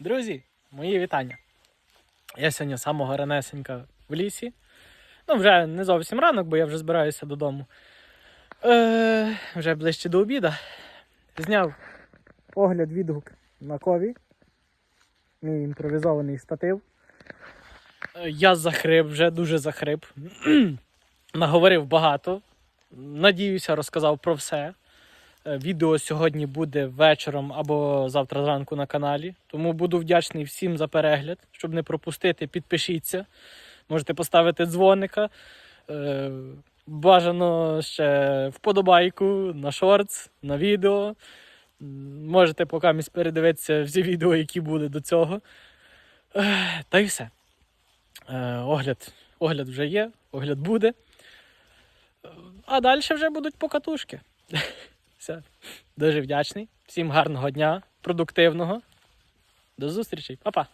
Друзі, мої вітання. Я сьогодні самого ранесенька в лісі. Ну, вже не зовсім ранок, бо я вже збираюся додому. Е, вже ближче до обіда. Зняв огляд відгук на кові. Мій імпровізований статив. Е, Я захрип, вже дуже захрип. Наговорив багато. Надіюся, розказав про все. Е, Відео сьогодні буде вечором або завтра зранку на каналі. Тому буду вдячний всім за перегляд. Щоб не пропустити, підпишіться. Можете поставити дзвоника. Е, Бажано ще вподобайку на шортс, на відео. Можете поки передивитися всі відео, які були до цього. Е, Та й все. Огляд, огляд вже є, огляд буде. А далі вже будуть покатушки. Все. Дуже вдячний. Всім гарного дня, продуктивного. До зустрічі, Па-па.